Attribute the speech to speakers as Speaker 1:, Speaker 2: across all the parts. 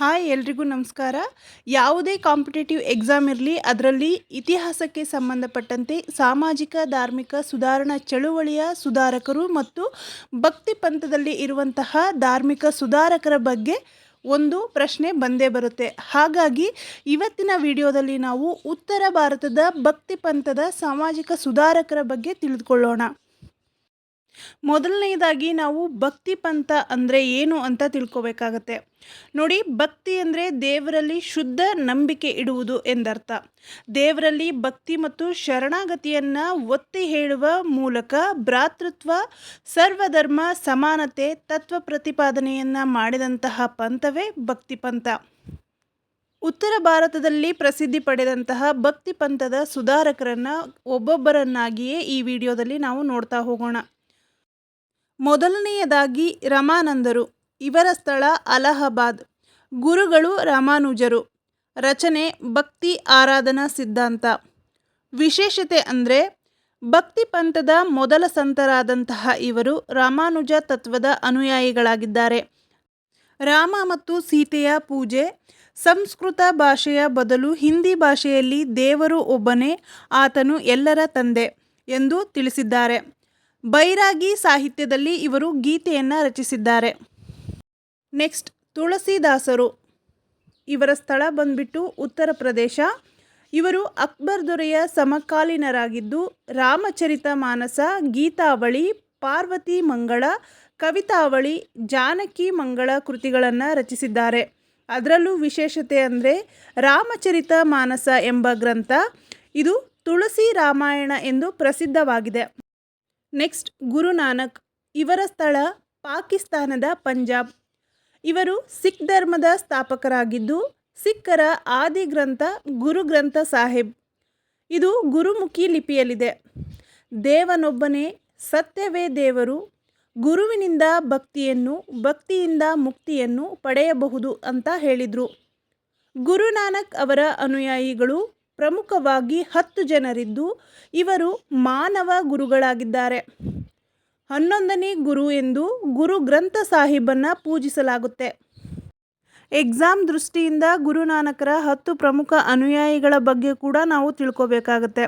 Speaker 1: Hi ಎಲ್ರಿಗೂ ನಮಸ್ಕಾರ. ಯಾವುದೇ ಕಾಂಪಿಟೇಟಿವ್ ಎಕ್ಸಾಮ್ ಇರಲಿ, ಅದರಲ್ಲಿ ಇತಿಹಾಸಕ್ಕೆ ಸಂಬಂಧಪಟ್ಟಂತೆ ಸಾಮಾಜಿಕ, ಧಾರ್ಮಿಕ ಸುಧಾರಣಾ ಚಳುವಳಿಯ ಸುಧಾರಕರು ಮತ್ತು ಭಕ್ತಿ ಪಂಥದಲ್ಲಿ ಇರುವಂತಹ ಧಾರ್ಮಿಕ ಸುಧಾರಕರ ಬಗ್ಗೆ ಒಂದು ಪ್ರಶ್ನೆ ಬಂದೇ ಬರುತ್ತೆ. ಹಾಗಾಗಿ ಇವತ್ತಿನ ವಿಡಿಯೋದಲ್ಲಿ ನಾವು ಉತ್ತರ ಭಾರತದ ಭಕ್ತಿ ಪಂಥದ ಸಾಮಾಜಿಕ ಸುಧಾರಕರ ಬಗ್ಗೆ ತಿಳಿದುಕೊಳ್ಳೋಣ. ಮೊದಲನೆಯದಾಗಿ ನಾವು ಭಕ್ತಿ ಪಂಥ ಅಂದರೆ ಏನು ಅಂತ ತಿಳ್ಕೋಬೇಕಾಗತ್ತೆ. ನೋಡಿ, ಭಕ್ತಿ ಅಂದರೆ ದೇವರಲ್ಲಿ ಶುದ್ಧ ನಂಬಿಕೆ ಇಡುವುದು ಎಂದರ್ಥ. ದೇವರಲ್ಲಿ ಭಕ್ತಿ ಮತ್ತು ಶರಣಾಗತಿಯನ್ನು ಒತ್ತಿ ಹೇಳುವ ಮೂಲಕ ಭ್ರಾತೃತ್ವ, ಸರ್ವಧರ್ಮ, ಸಮಾನತೆ, ತತ್ವ ಪ್ರತಿಪಾದನೆಯನ್ನು ಮಾಡಿದಂತಹ ಪಂಥವೇ ಭಕ್ತಿ ಪಂಥ. ಉತ್ತರ ಭಾರತದಲ್ಲಿ ಪ್ರಸಿದ್ಧಿ ಪಡೆದಂತಹ ಭಕ್ತಿ ಪಂಥದ ಸುಧಾರಕರನ್ನು ಒಬ್ಬೊಬ್ಬರನ್ನಾಗಿಯೇ ಈ ವಿಡಿಯೋದಲ್ಲಿ ನಾವು ನೋಡ್ತಾ ಹೋಗೋಣ. ಮೊದಲನೆಯದಾಗಿ ರಮಾನಂದರು, ಇವರ ಸ್ಥಳ ಅಲಹಾಬಾದ್. ಗುರುಗಳು ರಾಮಾನುಜರು. ರಚನೆ, ಭಕ್ತಿ ಆರಾಧನಾ ಸಿದ್ಧಾಂತ. ವಿಶೇಷತೆ ಅಂದರೆ, ಭಕ್ತಿ ಪಂಥದ ಮೊದಲ ಸಂತರಾದಂತಹ ಇವರು ರಾಮಾನುಜ ತತ್ವದ ಅನುಯಾಯಿಗಳಾಗಿದ್ದಾರೆ. ರಾಮ ಮತ್ತು ಸೀತೆಯ ಪೂಜೆ, ಸಂಸ್ಕೃತ ಭಾಷೆಯ ಬದಲು ಹಿಂದಿ ಭಾಷೆಯಲ್ಲಿ ದೇವರು ಒಬ್ಬನೇ, ಆತನು ಎಲ್ಲರ ತಂದೆ ಎಂದು ತಿಳಿಸಿದ್ದಾರೆ. ಬೈರಾಗಿ ಸಾಹಿತ್ಯದಲ್ಲಿ ಇವರು ಗೀತೆಯನ್ನು ರಚಿಸಿದ್ದಾರೆ. ನೆಕ್ಸ್ಟ್, ತುಳಸಿದಾಸರು. ಇವರ ಸ್ಥಳ ಬಂದ್ಬಿಟ್ಟು ಉತ್ತರ ಪ್ರದೇಶ. ಇವರು ಅಕ್ಬರ್ ದೊರೆಯ ಸಮಕಾಲೀನರಾಗಿದ್ದು ರಾಮಚರಿತ ಮಾನಸ, ಗೀತಾವಳಿ, ಪಾರ್ವತಿ ಮಂಗಳ, ಕವಿತಾವಳಿ, ಜಾನಕಿ ಮಂಗಳ ಕೃತಿಗಳನ್ನು ರಚಿಸಿದ್ದಾರೆ. ಅದರಲ್ಲೂ ವಿಶೇಷತೆ ಅಂದರೆ ರಾಮಚರಿತ ಮಾನಸ ಎಂಬ ಗ್ರಂಥ. ಇದು ತುಳಸಿ ರಾಮಾಯಣ ಎಂದು ಪ್ರಸಿದ್ಧವಾಗಿದೆ. ನೆಕ್ಸ್ಟ್ ಗುರುನಾನಕ್. ಇವರ ಸ್ಥಳ ಪಾಕಿಸ್ತಾನದ ಪಂಜಾಬ್. ಇವರು ಸಿಖ್ ಧರ್ಮದ ಸ್ಥಾಪಕರಾಗಿದ್ದು, ಸಿಖ್ಖರ ಆದಿ ಗ್ರಂಥ ಗುರು ಗ್ರಂಥ ಸಾಹೇಬ್. ಇದು ಗುರುಮುಖಿ ಲಿಪಿಯಲ್ಲಿದೆ. ದೇವನೊಬ್ಬನೇ ಸತ್ಯವೇ ದೇವರು. ಗುರುವಿನಿಂದ ಭಕ್ತಿಯನ್ನು, ಭಕ್ತಿಯಿಂದ ಮುಕ್ತಿಯನ್ನು ಪಡೆಯಬಹುದು ಅಂತ ಹೇಳಿದರು. ಗುರುನಾನಕ್ ಅವರ ಅನುಯಾಯಿಗಳು ಪ್ರಮುಖವಾಗಿ ಹತ್ತು ಜನರಿದ್ದು ಇವರು ಮಾನವ ಗುರುಗಳಾಗಿದ್ದಾರೆ. ಹನ್ನೊಂದನೇ ಗುರು ಎಂದು ಗುರು ಗ್ರಂಥ ಸಾಹಿಬನ್ನು ಪೂಜಿಸಲಾಗುತ್ತೆ. ಎಕ್ಸಾಮ್ ದೃಷ್ಟಿಯಿಂದ ಗುರುನಾನಕರ ಹತ್ತು ಪ್ರಮುಖ ಅನುಯಾಯಿಗಳ ಬಗ್ಗೆ ಕೂಡ ನಾವು ತಿಳ್ಕೋಬೇಕಾಗತ್ತೆ.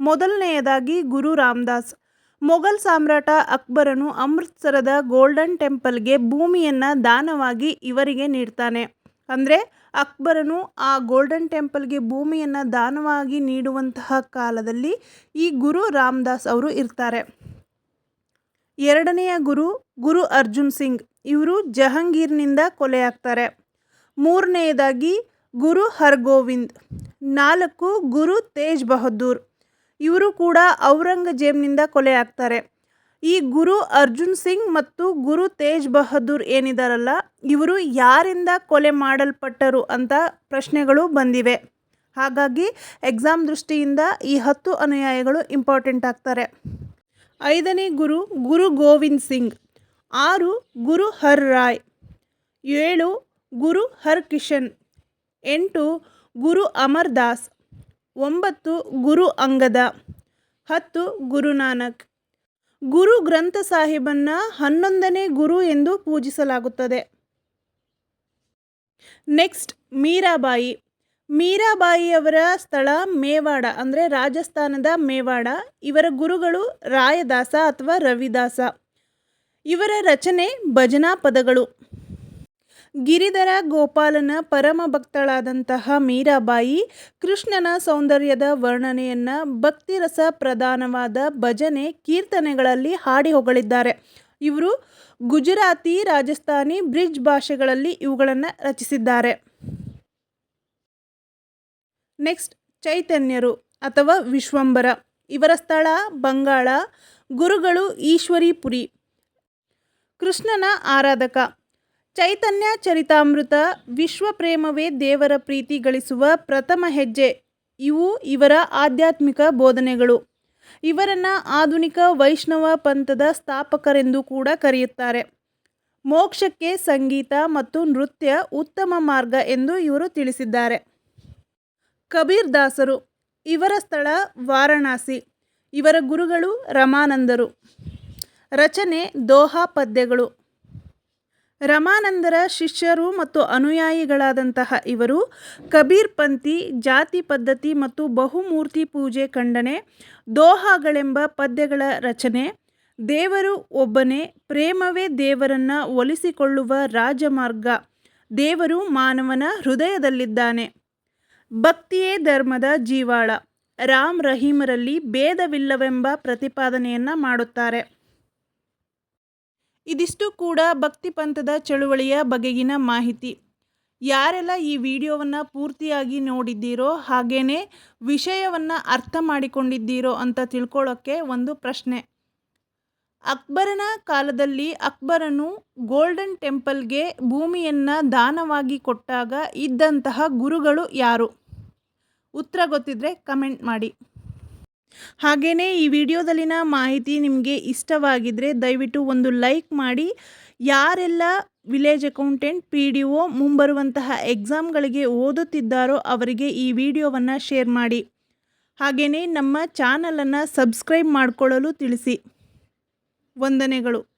Speaker 1: ಮೊದಲನೆಯದಾಗಿ ಗುರು ರಾಮದಾಸ್. ಮೊಘಲ್ ಸಾಮ್ರಾಟ ಅಕ್ಬರನು ಅಮೃತ್ಸರದ ಗೋಲ್ಡನ್ ಟೆಂಪಲ್ಗೆ ಭೂಮಿಯನ್ನು ದಾನವಾಗಿ ಇವರಿಗೆ ನೀಡ್ತಾನೆ. ಅಂದರೆ ಅಕ್ಬರನು ಆ ಗೋಲ್ಡನ್ ಟೆಂಪಲ್ಗೆ ಭೂಮಿಯನ್ನು ದಾನವಾಗಿ ನೀಡುವಂತಹ ಕಾಲದಲ್ಲಿ ಈ ಗುರು ರಾಮದಾಸ್ ಅವರು ಇರ್ತಾರೆ. ಎರಡನೆಯ ಗುರು ಗುರು ಅರ್ಜುನ್ ಸಿಂಗ್. ಇವರು ಜಹಾಂಗೀರ್ನಿಂದ ಕೊಲೆಯಾಗ್ತಾರೆ. ಮೂರನೆಯದಾಗಿ ಗುರು ಹರ್ಗೋವಿಂದ್. ನಾಲ್ಕು, ಗುರು ತೇಜ್ ಬಹದ್ದೂರ್. ಇವರು ಕೂಡ ಔರಂಗಜೇಬ್ನಿಂದ ಕೊಲೆಯಾಗ್ತಾರೆ. ಈ ಗುರು ಅರ್ಜುನ್ ಸಿಂಗ್ ಮತ್ತು ಗುರು ತೇಜ್ ಬಹದ್ದೂರ್ ಏನಿದಾರಲ್ಲ, ಇವರು ಯಾರಿಂದ ಕೊಲೆ ಮಾಡಲ್ಪಟ್ಟರು ಅಂತ ಪ್ರಶ್ನೆಗಳು ಬಂದಿವೆ. ಹಾಗಾಗಿ ಎಕ್ಸಾಮ್ ದೃಷ್ಟಿಯಿಂದ ಈ ಹತ್ತು ಅನುಯಾಯಿಗಳು ಇಂಪಾರ್ಟೆಂಟ್ ಆಗ್ತಾರೆ. ಐದನೇ ಗುರು ಗುರು ಗೋವಿಂದ್ ಸಿಂಗ್. ಆರು, ಗುರು ಹರ್ ರಾಯ್. ಏಳು, ಗುರು ಹರ್ ಕಿಶನ್. ಎಂಟು, ಗುರು ಅಮರ್ ದಾಸ್. ಒಂಬತ್ತು, ಗುರು ಅಂಗದ. ಹತ್ತು ಗುರುನಾನಕ್ ಗುರು ಗ್ರಂಥ ಸಾಹಿಬನ್ನು ಹನ್ನೊಂದನೇ ಗುರು ಎಂದು ಪೂಜಿಸಲಾಗುತ್ತದೆ. ನೆಕ್ಸ್ಟ್ ಮೀರಾಬಾಯಿ. ಮೀರಾಬಾಯಿಯವರ ಸ್ಥಳ ಮೇವಾಡ, ಅಂದರೆ ರಾಜಸ್ಥಾನದ ಮೇವಾಡ. ಇವರ ಗುರುಗಳು ರಾಯದಾಸ ಅಥವಾ ರವಿದಾಸ. ಇವರ ರಚನೆ ಭಜನಾ ಪದಗಳು. ಗಿರಿಧರ ಗೋಪಾಲನ ಪರಮ ಭಕ್ತಳಾದಂತಹ ಮೀರಾಬಾಯಿ ಕೃಷ್ಣನ ಸೌಂದರ್ಯದ ವರ್ಣನೆಯನ್ನು ಭಕ್ತಿರಸ ಪ್ರಧಾನವಾದ ಭಜನೆ ಕೀರ್ತನೆಗಳಲ್ಲಿ ಹಾಡಿ ಹೊಗಳಿದ್ದಾರೆ. ಇವರು ಗುಜರಾತಿ, ರಾಜಸ್ಥಾನಿ, ಬ್ರಿಜ್ ಭಾಷೆಗಳಲ್ಲಿ ಇವುಗಳನ್ನು ರಚಿಸಿದ್ದಾರೆ. ನೆಕ್ಸ್ಟ್ ಚೈತನ್ಯರು ಅಥವಾ ವಿಶ್ವಂಬರ ಇವರ ಸ್ಥಳ ಬಂಗಾಳ, ಗುರುಗಳು ಈಶ್ವರಿಪುರಿ. ಕೃಷ್ಣನ ಆರಾಧಕ. ಚೈತನ್ಯ ಚರಿತಾಮೃತ, ವಿಶ್ವ ಪ್ರೇಮವೇ ದೇವರ ಪ್ರೀತಿ ಗಳಿಸುವ ಪ್ರಥಮ ಹೆಜ್ಜೆ. ಇವು ಇವರ ಆಧ್ಯಾತ್ಮಿಕ ಬೋಧನೆಗಳು. ಇವರನ್ನು ಆಧುನಿಕ ವೈಷ್ಣವ ಪಂಥದ ಸ್ಥಾಪಕರೆಂದು ಕೂಡ ಕರೆಯುತ್ತಾರೆ. ಮೋಕ್ಷಕ್ಕೆ ಸಂಗೀತ ಮತ್ತು ನೃತ್ಯ ಉತ್ತಮ ಮಾರ್ಗ ಎಂದು ಇವರು ತಿಳಿಸಿದ್ದಾರೆ. ಕಬೀರ್ ದಾಸರು, ಇವರ ಸ್ಥಳ ವಾರಣಾಸಿ. ಇವರ ಗುರುಗಳು ರಮಾನಂದರು. ರಚನೆ ದೋಹಾ ಪದ್ಯಗಳು. ರಮಾನಂದರ ಶಿಷ್ಯರು ಮತ್ತು ಅನುಯಾಯಿಗಳಾದಂತಹ ಇವರು ಕಬೀರ್ ಪಂಥಿ, ಜಾತಿ ಪದ್ಧತಿ ಮತ್ತು ಬಹುಮೂರ್ತಿ ಪೂಜೆ ಖಂಡನೆ, ದೋಹಾಗಳೆಂಬ ಪದ್ಯಗಳ ರಚನೆ, ದೇವರು ಒಬ್ಬನೇ, ಪ್ರೇಮವೇ ದೇವರನ್ನು ಒಲಿಸಿಕೊಳ್ಳುವ ರಾಜಮಾರ್ಗ, ದೇವರು ಮಾನವನ ಹೃದಯದಲ್ಲಿದ್ದಾನೆ. ಭಕ್ತಿಯೇ ಧರ್ಮದ ಜೀವಾಳ, ರಾಮ್ ರಹೀಮರಲ್ಲಿ ಭೇದವಿಲ್ಲವೆಂಬ ಪ್ರತಿಪಾದನೆಯನ್ನು ಮಾಡುತ್ತಾರೆ. ಇದಿಷ್ಟು ಕೂಡ ಭಕ್ತಿ ಪಂಥದ ಚಳುವಳಿಯ ಬಗೆಗಿನ ಮಾಹಿತಿ. ಯಾರೆಲ್ಲ ಈ ವಿಡಿಯೋವನ್ನು ಪೂರ್ತಿಯಾಗಿ ನೋಡಿದ್ದೀರೋ ಹಾಗೇ ವಿಷಯವನ್ನು ಅರ್ಥ ಮಾಡಿಕೊಂಡಿದ್ದೀರೋ ಅಂತ ತಿಳ್ಕೊಳ್ಳೋಕ್ಕೆ ಒಂದು ಪ್ರಶ್ನೆ. ಅಕ್ಬರನ ಕಾಲದಲ್ಲಿ ಅಕ್ಬರನು ಗೋಲ್ಡನ್ ಟೆಂಪಲ್ಗೆ ಭೂಮಿಯನ್ನು ದಾನವಾಗಿ ಕೊಟ್ಟಾಗ ಇದ್ದಂತಹ ಗುರುಗಳು ಯಾರು? ಉತ್ತರ ಗೊತ್ತಿದ್ರೆ ಕಮೆಂಟ್ ಮಾಡಿ. ಹಾಗೆಯೇ ಈ ವಿಡಿಯೋದಲ್ಲಿನ ಮಾಹಿತಿ ನಿಮಗೆ ಇಷ್ಟವಾಗಿದ್ದರೆ ದಯವಿಟ್ಟು ಒಂದು ಲೈಕ್ ಮಾಡಿ. ಯಾರೆಲ್ಲ village accountant, P D O ಮುಂಬರುವಂತಹ ಎಕ್ಸಾಮ್ಗಳಿಗೆ ಓದುತ್ತಿದ್ದಾರೋ ಅವರಿಗೆ ಈ ವಿಡಿಯೋವನ್ನು ಶೇರ್ ಮಾಡಿ. ಹಾಗೆಯೇ ನಮ್ಮ ಚಾನಲನ್ನು ಸಬ್ಸ್ಕ್ರೈಬ್ ಮಾಡಿಕೊಳ್ಳಲು ತಿಳಿಸಿ. ವಂದನೆಗಳು.